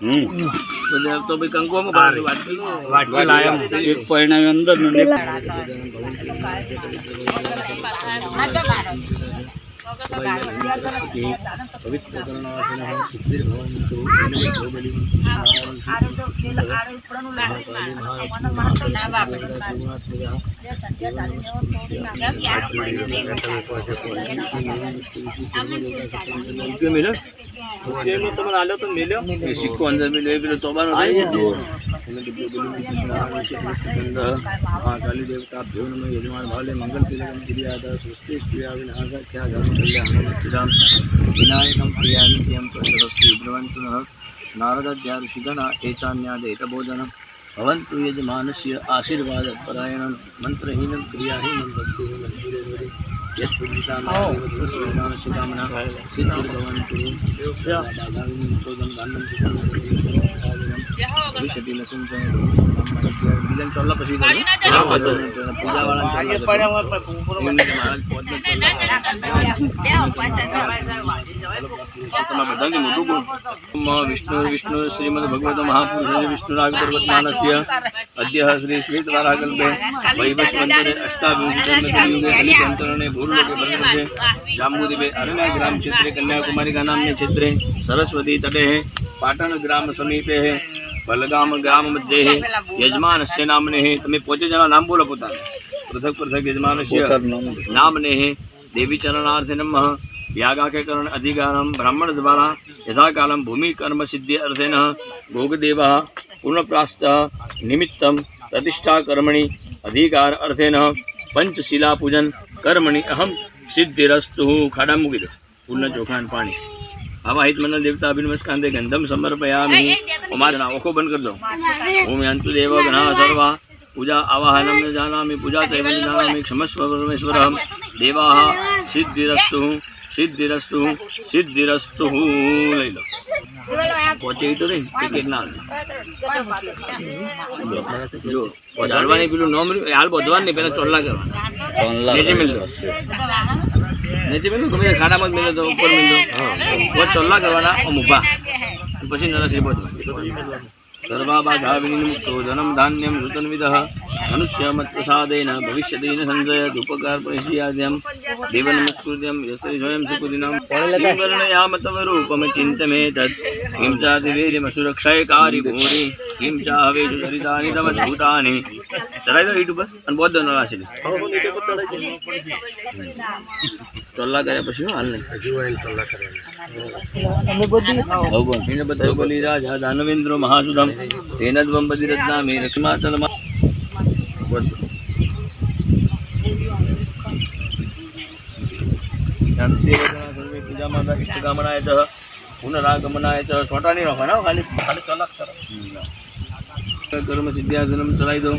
હમ. તો ભાઈ કંકુમાં વાટકી વાટકી એક પરિણામે અંદર ને રૂપિયાનો તમને આલ્યો તો મિલ્યો? એ સિક્કો અંદર મિલ્યો એ પેલો તોબાનો કાલી દેવતા ભ્યો નમઃ યજમાન ભાલે મંગલ તિલકમ કિરિયાદા સુસ્તિ સ્ત્રિયા વિનાશા ક્યા ધર્મ કલ્યાણ શ્રીરામ વિનાયકમ નારદાધ્યા ઋષિગણ એચાન્યાદ ભવંતુ યજ માનસ્ય આશીર્વાદ પરાયણ મંત્રહીન ક્રિયાહીન ભક્તિહીન ધીરે યત પૂજિતાન સુકામના પૂજાવાળા विष्णु विष्णु श्रीमद भगवत महापुरुष विष्णुराग पर्वत मानस्य अद्य श्री श्री तलाकल वैभस्वंदे अष्टाभिवृद्धि भूलोके जामुदीपे अरण्य ग्राम क्षेत्र कन्याकुमारी का नाम क्षेत्र सरस्वती तटे पाटन ग्राम समीपे बलगाम ग्राम मध्य है यजमान से नाम ने है जाना नाम बोला पुता पृथक पृथक यजमान से नाम देवी चरणार्थ नम यागाख्यकरण अधिकारम ब्राह्मण द्वारा यथा कालम भूमि कर्म सिद्धि अर्थेन भोगदेव पुनप्रास्त निमित्त प्रतिष्ठा कर्मणि अधिकार अर्थेन पंचशिला पूजन कर्मणि अहम सिद्धिस्तु खड़ा मुगिद। पूर्ण चोखान पानी अब मन देवता अभिनमस्कांते गंधम समर्पयामि। उमाजना ओखो बंद कर दो। ओम यंतु देव गणा सर्वा। पूजा आवाहनम जाना पूजा तैव न जानामि। क्षमस्व परमेश्वरः। देवाः सिद्धिरस्तु। સિદ્ધિરસ્તુ સિદ્ધિરસ્તુ લઈ લો. પહોંચે તો નહીં ટિકિટ ના જો વધારવાની પેલું નોમ હાલ બધવાનું નહીં પેલા ચોલ્લા કરવાના. નીચે મિલ દો. નીચે મિલ ગમે ખાડામાં જ મિલ દો ઉપર મિલ દો. ચોલ્લા કરવાના આમ પછી નરસિંહ બધવા. સર્વાબાધા વિનિમુક્તો ધનમ ધાન્યમ ઋતન્વિદઃ મનુષ્યમત્પ્રસાદેન ભવિષ્યતિ ન સંજયત ઉપકાર દેવનમસ્કૃત્યમ દેવ નમસ્કૃત્યમ યશ્રી સ્વયં સુકૃતિનામ વર્ણયામ તવ રૂપમ ચિંતમે તत् કિં ચાતિવેરિમસુરક્ષય કારી ભૂરી કિં ચાહવેશુ ચરિતાની તમ ભૂતાની ચડાઈ દો યુટ્યુબ પર અને બહુ દો નરાશી ચોલ્લા કર્યા પછી હાલ નહીં હજુ ચોલ્લા રાજા દાનવેન્દ્ર મહાસુદમ તેન દ્વમ ઇષ્ટકામનાય ચ પુનરાગમનાય ચ છોટા નહીં ખાલી ખાલી ચલાક કરો કર્મ સિદ્ધ્યાસનમ ચલાવી દઉં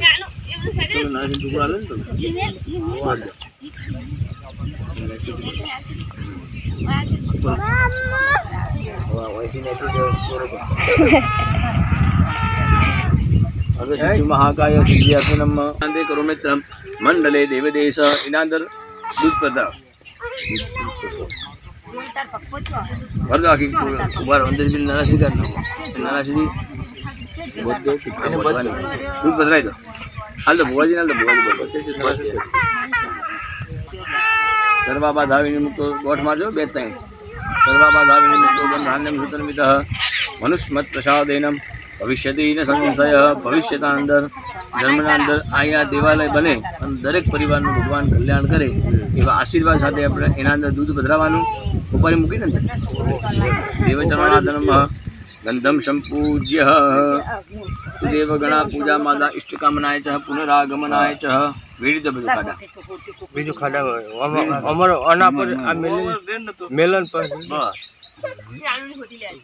તો ટુકડા લે ને અગસ્ત્ય મહાકાય સિદ્ધ્યાસનમ શાંતિ કરો મિત્ર મંડલે દેવદેશ ઇનાંદર દૂધ પ્રતાપ ભરદો આખી ઊભા રહો અંદર બી નાના સીધા નાના સીધી દૂધ પધરાઈ દો હાલ તો ભુવાજી હાલ તો ભુવાજી સર્વાબા આવીને મુક્તો ગોઠ મારજો બે ત્રણ. સર્વાબા ધાવીને મુક્તો ગંધાન્યમ સુતર્મિત મનુષ્મત પ્રસાદેનમ, ભવિષ્યતિ ને સંશય ભવિષ્યતા અંદર જન્મના અંદર અહીંયા દેવાલય બને અને દરેક પરિવારનું ભગવાન કલ્યાણ કરે એવા આશીર્વાદ સાથે આપણે એના અંદર દૂધ પધરાવાનું ઉપર મૂકીને દેવચરણાધનમ ગંધમ સંપૂજ્ય. દેવ ગણા પૂજા માતા ઇષ્ટકામનાય ચ, પુનરાગમનાય ચ. વેડી દો બધું બીજું ખાડા અમારો આના પર આ મેલન મેલન પર બસ.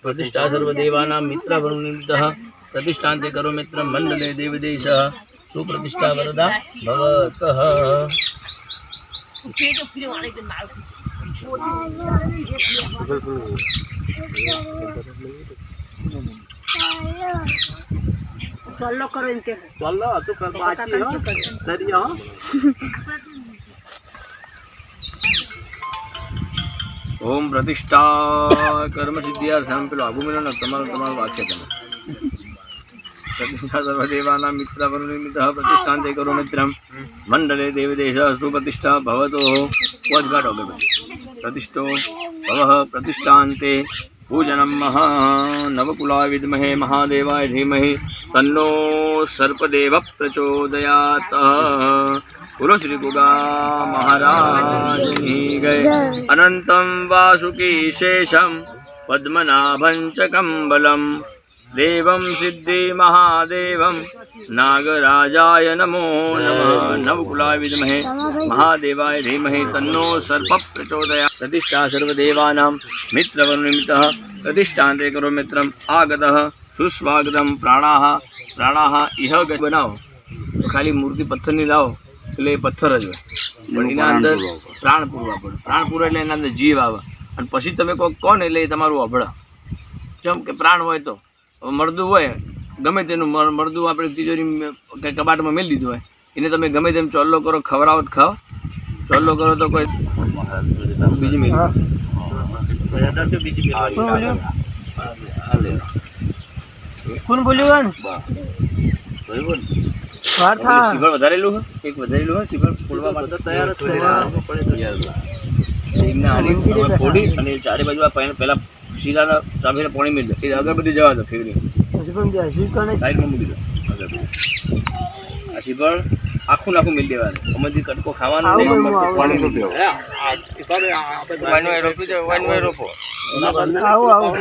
પ્રતિષ્ઠા સર્વદેવાનાં મિત્ર વરુણિત પ્રતિષ્ઠાંતે કરો મિત્ર મંડલે દેવદેશ સુપ્રતિષ્ઠા વરદા ભવત ચોલ્લો કરો એમ કે. ચાલો તું કર પાછી હો. ઓમ પ્રતિષ્ઠા કર્મ સિદ્ધિયાર્થમ પેલો આગુ મેળો ને તમારું તમારું વાક્ય તમે પ્રતિષ્ઠા સર્વદેવાના મિત્ર નિમિત્ત પ્રતિષ્ઠાંતે કરો મિત્રમ મંડલે દેવદેશ સુપ્રતિષ્ઠા ભવતો વજગાટો બે પ્રતિષ્ઠો ભવ પ્રતિષ્ઠાંતે પૂજનમ મહા નવકુલા વિદ્મહે મહાદેવાય ધીમહિ તન્નો સર્પદેવ પ્રચોદયાત गुरु श्री गुगा महाराज गए अनंतम वासुकी शेषम पद्मनाभं च कम्बलम्। देवं सिद्धिमहादेवं नागराजाय नमो नमः। नवकुलाय विद्महे। महादेवाय धीमहे तन्नो सर्पप्रचोदया प्रतिष्ठा सर्वदेवानां मित्रवन्निमित्तः प्रतिष्ठान्ते करो मित्रम्। आगतः सुस्वागतं प्राणाः। प्राणाः इह बनाओ। खाली मूर्ति पत्थर नहीं लाओ। એટલે એ પથ્થર જ હોય. પણ એના અંદર પ્રાણ પૂરવા પડે પ્રાણ પૂરે એટલે એના અંદર જીવ આવે. અને પછી તમે કહો કોણ એટલે એ તમારું અભળ જેમ કે પ્રાણ હોય તો. મરદું હોય ગમે તેનું મર- મરદું આપણે તિજોરી કે કબાટમાં મેલી દીધું હોય એને તમે ગમે તેમ ચોલ્લો કરો ખવડાવો જ ખાઓ. ચોલ્લો કરો તો કોઈ બીજી મેલી કોણ બોલ્યું વાર થા વધારેલું એક વધારેલું હોય શિબળ ફોડવા માટે. તૈયાર જ હારી ફોડી અને ચારે બાજુ આ પહેલા પહેલા શીલાના ચાવીને પાણી મેળ એ અગરબત્તી જવા દો કોને સાઈડમાં મૂકી દો. આ શિબળ આખું નાખું મેળ દેવાનું. અમરથી કટકો ખાવાનો પાણી રોપી દે રોપો. આવું આવું.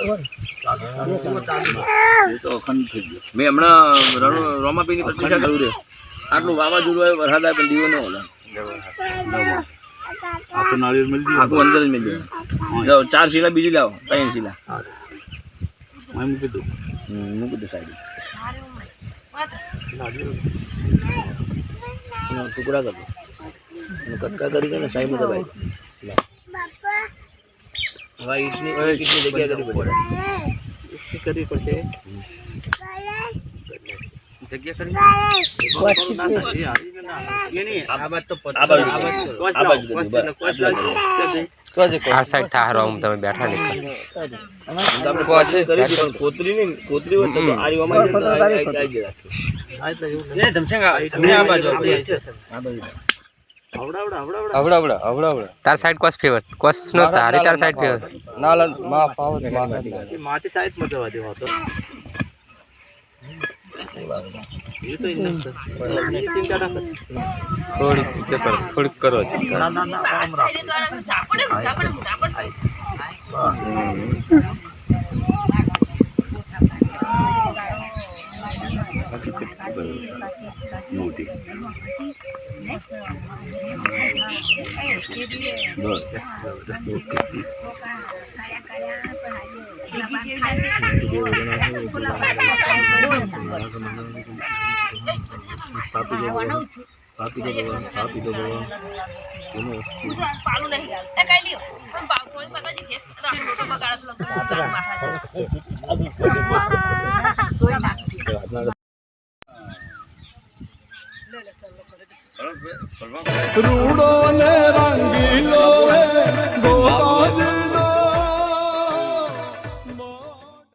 ગયો મેં હમણાં રોમાપીની પ્રતિષ્ઠા કરું રે આટલું વાવાઝોડું આવ્યું વરસાદ આવે પણ દીવો ન ઓલા આખું નાળિયેર મળી ગયું આખું અંદર જ મળી દેવાનું ચાર શીલા બીજી લાવો ત્રણ શીલા મૂકી દઉં મૂકી દઉં સાહેબ ટુકડા કરી કટકા કરી દો ને સાહેબ દબાઈ ભાઈ. હવે ઈંટની ઈંટની જગ્યા કરવી પડે કરવી પડશે આ સાઈડ થારો તમે બેઠા કોતરી કોતરી હોય તો આ આ- આ આવડા આવડા તાર સાઈડ કોસ ફેવર કોસ નો તારી તાર સાઈડ ફેવર ના માં પાવ માટી સાઈડમાં જવા દેવા તો. થોડીક કરો થોડીક કરો. પાલું નહીં એ કઈ લ્યો પણ બાપોય પતા જ કે તો ફોટો બગાડ